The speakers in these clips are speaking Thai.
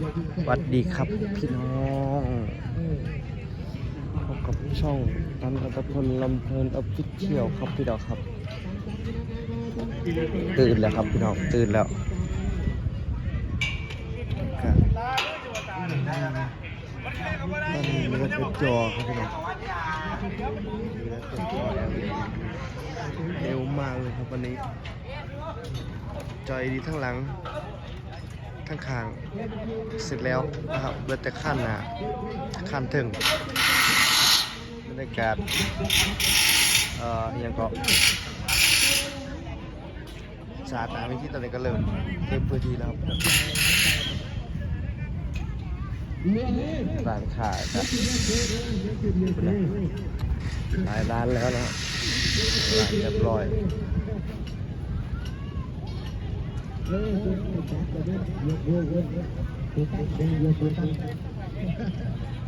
สวัสดีครับพี่น้องพบกับช่องตันรัตพลลำเพลินออฟฟิเชียลครับพี่น้องครับ ตื่นแล้วครับพี่น้องตื่นแล้วครับตอนนี้มันเป็นจอครับพี่น้องเร็วมากเลยครับวันนี้ จอยดีทั้งหลัง ทั้งคางเสร็จแล้วนะครับเหลือแต่ขั้นนะขั้นถึงบรรยากาศเอ่อยังก็สาดน้ำไปที่ตอนนี้ก็เริ่มเต็มพื้นที่แล้วครับร้านค้าครับหลายร้านแล้วนะร้านเรียบร้อย ค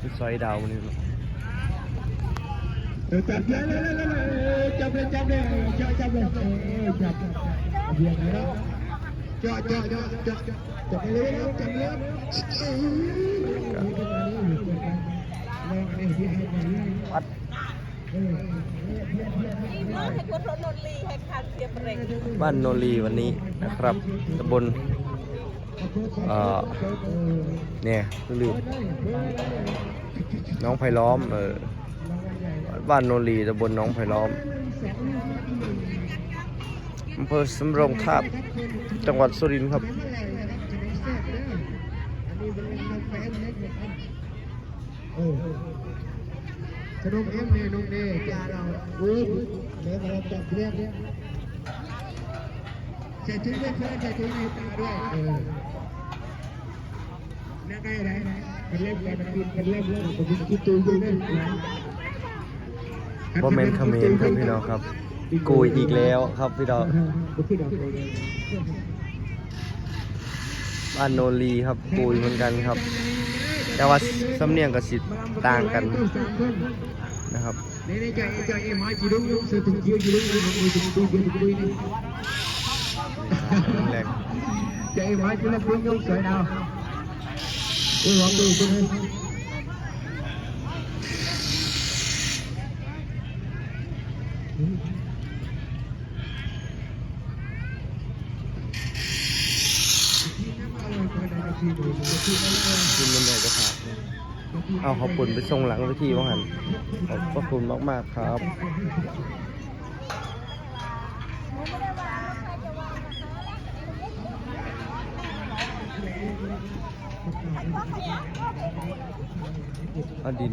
ือซอยดาวนี่จับเลยจับเลยจับเลยจับจับเลยจับเบียดแล้วจับจับจับจับจับเลยจับเลยวัด บ้านโนรีวันนี้นะครับตำบลเอ่อเนี่ยลืมน้องไผ่ล้อมเออบ้านโนรีตำบลน้องไผ่ล้อมอำเภอสำโรงทาบจังหวัดสุรินทร์ครับ ขนมเอ็มเนี่ยนุ่มเนี่ยจ้าเราอุ้ยเดี๋ยวเราจับเรียบใส่ถุงด้วยเพื่อนใส่ถุงในตาด้วยเออนั่นได้ไหนเป็นเล่มกันกินเป็นเล่มแล้วผมคิดตัวอยู่เล่นนะบ่แม่นเขมรครับพี่น้องครับกุยอีกแล้วครับพี่น้องพี่น้องเลยบ้านโนรีครับกุยเหมือนกันครับ แต่ว่าสำเนียงกับสิต่างกันสามค นนะครับนี่นี่ใจใจเอ็มหายจีดุ้งเสือถุงเกียวจีดุ้งมือถุงตุยเกียวตุยนี่แรกใจเอ็มหายจีดุ้งยกสวยดาวอุ้ยหวังดูคุณเฮ้ยกินมันใหญ่จะขาด เอาขอบคุณไปส่งหลังเวทีว่าหันขอบพระคุณมากๆครับอาดิน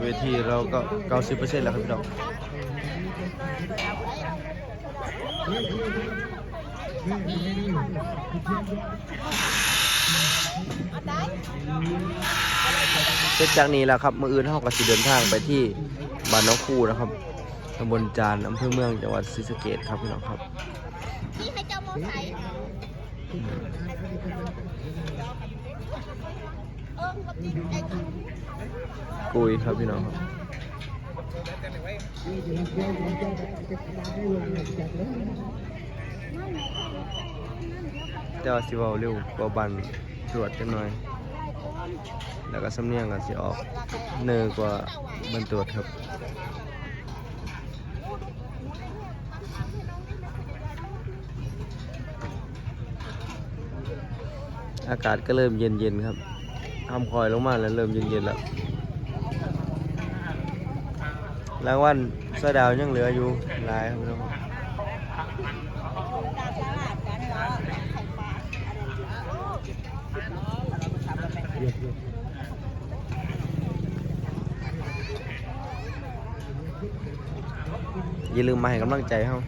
เวทีเราก็ 90%แล้วครับพี่น้อง เสร็จจากนี้แล้วครับมืออื่นเท่ากับสิเดินทางไปที่บ้านน้องคูนะครับตำบลจานอำเภอเมืองจังหวัดศรีสะเกษครับพี่น้องครับที่ให้เจ้าโมไซค์เออปกติไอ้ทำกุยครับพี่น้องครับ แต่ว่าสิเว้าเร็วกว่าบันตรวจกันหน่อย แล้วก็สำเนียงก็สิออกเนือกว่าบันตรวจครับอากาศก็เริ่มเย็นๆครับทำคอยลงมาแล้วเริ่มเย็นๆแล้ว รางวัลเสื้อดาวยังเหลืออยู่หลายครับองครับอย่าลืมมาให้กำลังใจเขา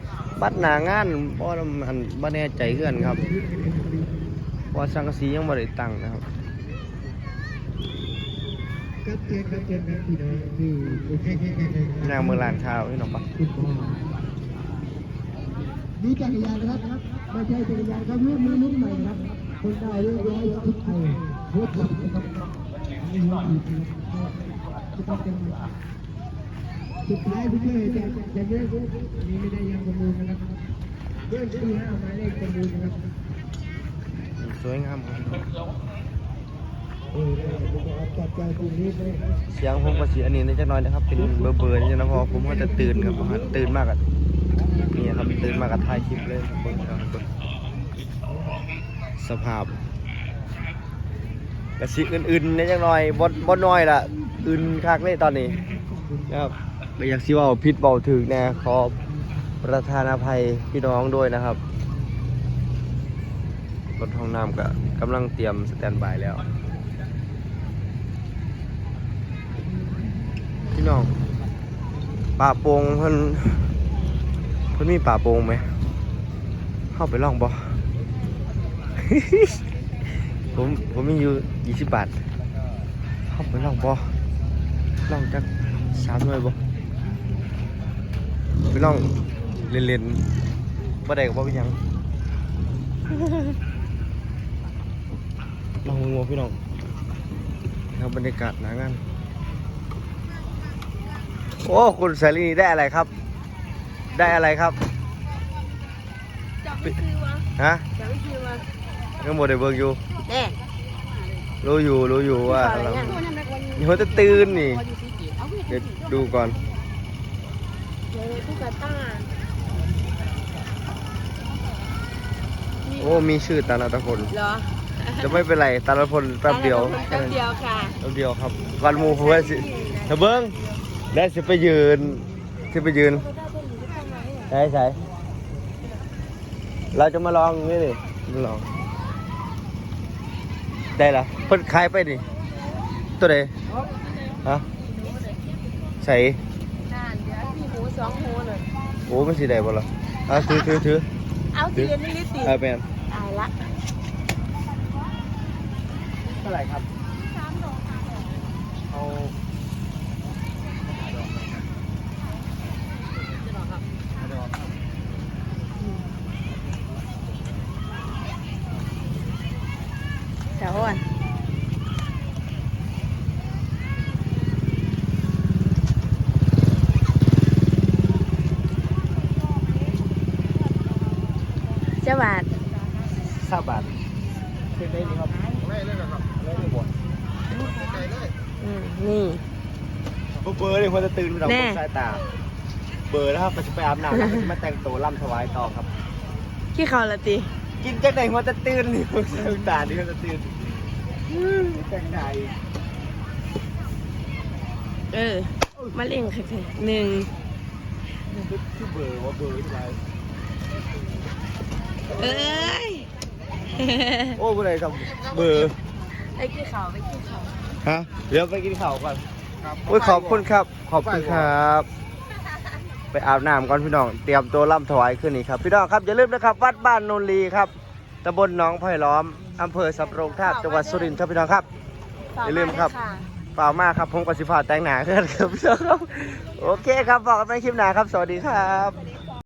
บัตรหนางานบ่มันบ่แน่ใจเพื่อนครับเพราะว่าสังกสียังบ่ได้ตั้งนะครับ ชัดเจนชัดเจนครับพี่น้องที่โอเคโอเคโอเคนางเมือลานข้าวพี่น้องปะคุณพ่อมีจักรยานนะครับไม่ใช่จักรยานครับรุ่นนี้รุ่นใหม่ครับ คนได้เรียบร้อยทุกไทยรถขับนะครับนี่รถอีกนะครับสุดท้ายผู้ช่วยจะจะเลือกนี่ไม่ได้ยังประมูลนะครับเลือกที่ห้าหมายเลขประมูลนะครับสวยงามครับ เสียงผมก็สีอันนี้นิดจักหน่อยนะครับเป็นเบอร์เบอร์นี่นะเพอผมก็จะตื่นครับตื่นมากอะนี่ครับตื่นมากกับถ่ายคลิปเลยครับเบิ่งครับสภาพกระสีอื่นๆนิดจักหน่อยบดบดน้อยละอื่นคักเลยตอนนี้นะครับก็อยากสิเว่าพิษเบาถึงแน่ขอประธานอภัยพี่น้องด้วยนะครับรถห้องน้ำก็กำลังเตรียมสแตนบายแล้ว พี่น้องป่าโปงเพิ่นเพิ่นมีป่าโปงไหมเข้าไปลองบ่ผมผมมีอยู่ยี่สิบบาทเข้าไปลองบ่ลองจักสามหน่วยบ่ไปลองเล่นๆบ่ได้ก็บ่เป็นหยังลองงัวพี่น้องครับบรรยากาศหนางาน โอ้คุณสาลีได้อะไรครับ ได้อะไรครับจับไม่คือวะฮะจับไม่คือวะยังหมดได้เบิ่งอยู่เน่รู้อยู่รู้อยู่ว่าอะไรนี่เขาจะตื่นนี่เดี๋ยวดูก่อนเลยตุ๊กตาโอ้ มีชื่อตาลตะพลเหรอจะไม่เป็นไรตาลตะพลแป๊บเดียวแป๊บเดียวค่ะแป๊บเดียวครับก่อนหมูเพื่อนสิเธอเบิ้ง ได้สิไปยืนสิไปยืนใช่ใช่เราจะมาลองนี่ดิมาลอง ได้ละเพิ่นขายไปดิตัวใดฮะใส่นั่นเดี๋ยวพี่หมูสองหมูเลยโอ้มันสีได้บ่ล่ะอะถือถือถือเอาทีเดียวนี่ลิติเออแมนตายละเท่าไหร่ครับเอา เดี๋ยวก่อนเจ้าบาทสามบาทเช็คได้ไหมครับไม่เลยครับไม่เลยบ่อืมนี่เบอร์เบอร์เลยควรจะตื่นเราแน่สายตา เบอร์นะครับมันจะไปอาบน้ำแล้วมันจะมาแต่งตัวล่ำถวายต่อครับขี้เขาละติกินจังไหนควรจะตื่นนี่ควรจะตาดิควรจะตื่นแต่งไหนเออมาเล่งค่ะค่ะหนึ่งคือเบอร์ว่าเบอร์อะไร เอ้ยโอ้ผู้ใดทำเบอร์ไอ้ขี้เขาไปขี้เขาฮะเดี๋ยวไปกินข้าวก่อนโอ้ยขอบคุณครับ ขอบคุณครับ ไปอาบน้ำก่อนพี่น้อง เตรียมตัวล่ำถวายขึ้นนี่ครับ พี่น้องครับอย่าลืมนะครับ วัดบ้านโนนรีครับตำบลหนองไผ่ล้อมอำเภอสำโรงทาบจังหวัดสุรินทร์ครับพี่น้องครับอย่าลืมครับเปล่ามากครับผมกับสิฟ้าแต่งหนาขึ้นครับพี่น้องครับโอเคครับบอกกันในคลิปหน้าครับ สวัสดีครับ